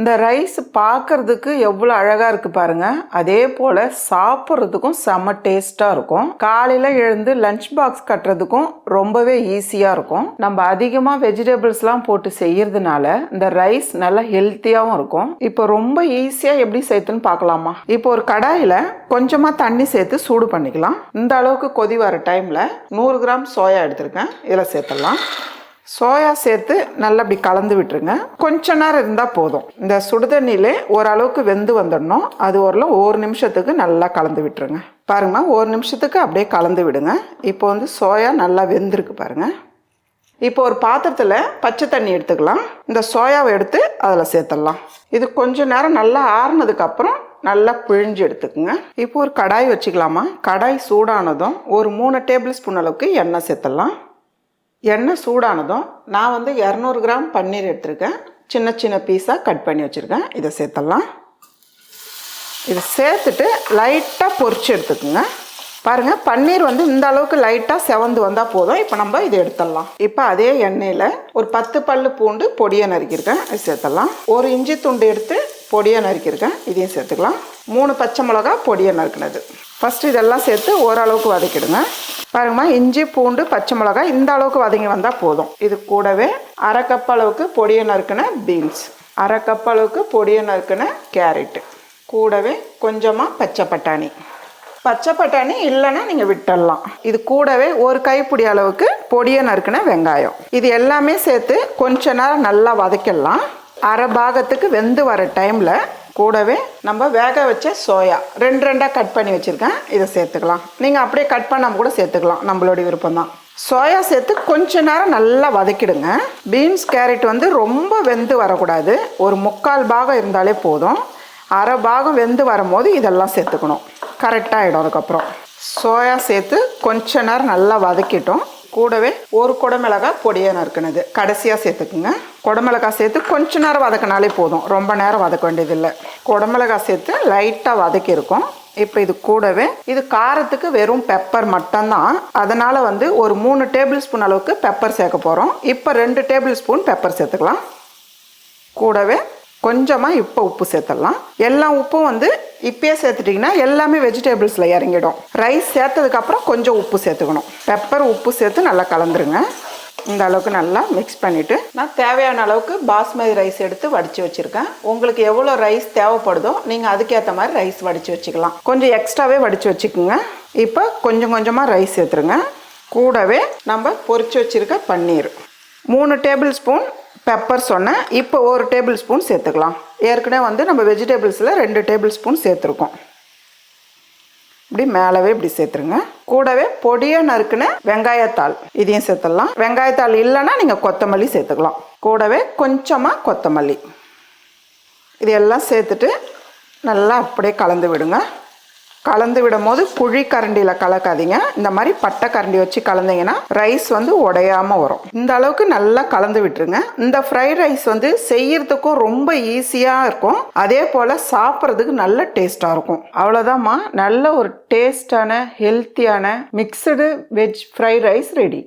இந்த ரைஸ் பார்க்கறதுக்கு எவ்வளோ அழகாக இருக்கு பாருங்க. அதே போல் சாப்பிட்றதுக்கும் செம்ம டேஸ்ட்டாக இருக்கும். காலையில் எழுந்து லஞ்ச் பாக்ஸ் கட்டுறதுக்கும் ரொம்பவே ஈஸியாக இருக்கும். நம்ம அதிகமாக வெஜிடபிள்ஸ்லாம் போட்டு செய்யறதுனால இந்த ரைஸ் நல்லா ஹெல்த்தியாகவும் இருக்கும். இப்போ ரொம்ப ஈஸியாக எப்படி சேர்த்துன்னு பார்க்கலாமா இப்போ ஒரு கடாயில் கொஞ்சமாக தண்ணி சேர்த்து சூடு பண்ணிக்கலாம். இந்த அளவுக்கு கொதி வர டைமில் நூறு கிராம் சோயா எடுத்திருக்கேன். இதில் சேர்த்துடலாம். சோயா சேர்த்து நல்லா அப்படி கலந்து விட்டுருங்க. கொஞ்ச நேரம் இருந்தால் போதும். இந்த சுடுதண்ணியிலே ஓரளவுக்கு வெந்து வந்துடணும். அது ஓரளவு ஒரு நிமிஷத்துக்கு நல்லா கலந்து விட்டுருங்க. பாருங்கம்மா ஒரு நிமிஷத்துக்கு அப்படியே கலந்து விடுங்க. இப்போ வந்து சோயா நல்லா வெந்திருக்கு பாருங்க. இப்போ ஒரு பாத்திரத்தில் பச்சை தண்ணி எடுத்துக்கலாம். இந்த சோயாவை எடுத்து அதில் சேர்த்துடலாம். இது கொஞ்ச நேரம் நல்லா ஆறுனதுக்கப்புறம் நல்லா பிழிஞ்சு எடுத்துக்கோங்க. இப்போ ஒரு கடாய் வச்சுக்கலாமா? கடாய் சூடானதும் ஒரு மூணு டேபிள் ஸ்பூன் அளவுக்கு எண்ணெய் சேர்த்துடலாம். எண்ணெய் சூடானதும் நான் வந்து இரநூறு கிராம் பன்னீர் எடுத்திருக்கேன். சின்ன சின்ன பீஸாக கட் பண்ணி வச்சுருக்கேன். இதை சேர்த்துடலாம். இதை சேர்த்துட்டு லைட்டாக பொறிச்சு எடுத்துக்கோங்க. பாருங்கள் பன்னீர் வந்து இந்த அளவுக்கு லைட்டாக செவந்து வந்தால் போதும். இப்போ நம்ம இதை எடுத்துடலாம். இப்போ அதே எண்ணெயில் ஒரு பத்து பல்லு பூண்டு பொடியை நறுக்கியிருக்கேன். இது சேர்த்துடலாம். ஒரு இஞ்சி துண்டு எடுத்து பொடியை நறுக்கியிருக்கேன். இதையும் சேர்த்துக்கலாம். மூணு பச்சை மிளகா பொடியை நறுக்கினது. ஃபஸ்ட்டு இதெல்லாம் சேர்த்து ஓரளவுக்கு வதக்கிடுங்க. பாருங்கம்மா இஞ்சி பூண்டு பச்சை மிளகாய் இந்த அளவுக்கு வதங்கி வந்தால் போதும். இது கூடவே அரை கப் அளவுக்கு பொடியை நறுக்கின பீன்ஸ் அரை கப் அளவுக்கு பொடியை நறுக்கின கேரட்டு கூடவே கொஞ்சமாக பச்சை பட்டாணி. பச்சை பட்டாணி இல்லைன்னா நீங்கள் விட்டுடலாம். இது கூடவே ஒரு கைப்பிடி அளவுக்கு பொடியை நறுக்கின வெங்காயம். இது எல்லாமே சேர்த்து கொஞ்ச நேரம் நல்லா வதக்கிடலாம். அரை பாகத்துக்கு வெந்து வர டைமில் கூடவே நம்ம வேக வச்ச சோயா. ரெண்டு ரெண்டாக கட் பண்ணி வச்சுருக்கேன். இதை சேர்த்துக்கலாம். நீங்கள் அப்படியே கட் பண்ணாமல் கூட சேர்த்துக்கலாம். நம்மளுடைய விருப்பம் தான் சோயா சேர்த்து கொஞ்ச நேரம் நல்லா வதக்கிடுங்க. பீன்ஸ் கேரட் வந்து ரொம்ப வெந்து வரக்கூடாது. ஒரு முக்கால் பாகம் இருந்தாலே போதும். அரை பாகம் வெந்து வரும்போது இதெல்லாம் சேர்த்துக்கணும். கரெக்டாகிடும் அதுக்கப்புறம். சோயா சேர்த்து கொஞ்ச நேரம் நல்லா வதக்கிட்டோம். கூடவே ஒரு குடமிளகாய் பொடியை நறுக்கினது. கடைசியாக சேர்த்துக்குங்க. குடமிளகாய் சேர்த்து கொஞ்ச நேரம் வதக்கினாலே போதும். ரொம்ப நேரம் வதக்க வேண்டியதில்லை. குடமிளகாய் சேர்த்து லைட்டாக வதக்கியிருக்கோம். இப்போ இது கூடவே இது காரத்துக்கு வெறும் பெப்பர் மட்டும்தான். அதனால் வந்து ஒரு மூணு டேபிள் ஸ்பூன் அளவுக்கு பெப்பர் சேர்க்க போகிறோம் இப்போ ரெண்டு டேபிள் ஸ்பூன் பெப்பர் சேர்த்துக்கலாம். கூடவே கொஞ்சமாக இப்போ உப்பு சேர்த்துடலாம் எல்லா உப்பும் வந்து இப்பயே சேர்த்துட்டிங்கன்னா எல்லாமே வெஜிடபிள்ஸில் இறங்கிடும். ரைஸ் சேர்த்ததுக்கப்புறம் கொஞ்சம் உப்பு சேர்த்துக்கணும். பெப்பர் உப்பு சேர்த்து நல்லா கலந்துருங்க. இந்த அளவுக்கு நல்லா மிக்ஸ் பண்ணிவிட்டு நான் தேவையான அளவுக்கு பாஸ்மதி ரைஸ் எடுத்து வடித்து வச்சுருக்கேன். உங்களுக்கு எவ்வளோ ரைஸ் தேவைப்படுதோ நீங்கள் அதுக்கேற்ற மாதிரி ரைஸ் வடித்து வச்சுக்கலாம். கொஞ்சம் எக்ஸ்ட்ராவே வடித்து வச்சுக்கோங்க. இப்போ கொஞ்சம் கொஞ்சமாக ரைஸ் சேர்த்துருங்க. கூடவே நம்ம பொறிச்சு வச்சுருக்க பன்னீர். மூணு டேபிள் ஸ்பூன் பெப்பர் சொன்னேன் இப்போ ஒரு டேபிள் ஸ்பூன் சேர்த்துக்கலாம். ஏற்கனவே வந்து நம்ம வெஜிடபிள்ஸில் ரெண்டு டேபிள் ஸ்பூன் சேர்த்துருக்கோம். இப்படி மேலவே இப்படி சேர்த்துருங்க. கூடவே பொடியாக நறுக்குன வெங்காயத்தாள் இதையும் சேர்த்துடலாம். வெங்காயத்தாள் இல்லைன்னா நீங்கள் கொத்தமல்லி சேர்த்துக்கலாம். கூடவே கொஞ்சமாக கொத்தமல்லி. இது எல்லாம் சேர்த்துட்டு நல்லா அப்படியே கலந்து விடுங்க. கலந்து விடும் போது குழி கரண்டியில் கலக்காதீங்க. இந்த மாதிரி பட்டை கரண்டி வச்சு கலந்தீங்கன்னா ரைஸ் வந்து உடையாமல் வரும். இந்த அளவுக்கு நல்லா கலந்து விட்டுருங்க. இந்த ஃப்ரைட் ரைஸ் வந்து செய்யறதுக்கும் ரொம்ப ஈஸியாக இருக்கும். அதே போல் சாப்பிட்றதுக்கு நல்ல டேஸ்ட்டாக இருக்கும். அவ்வளோதாம்மா நல்ல ஒரு டேஸ்டான ஹெல்த்தியான mixed veg fried rice ready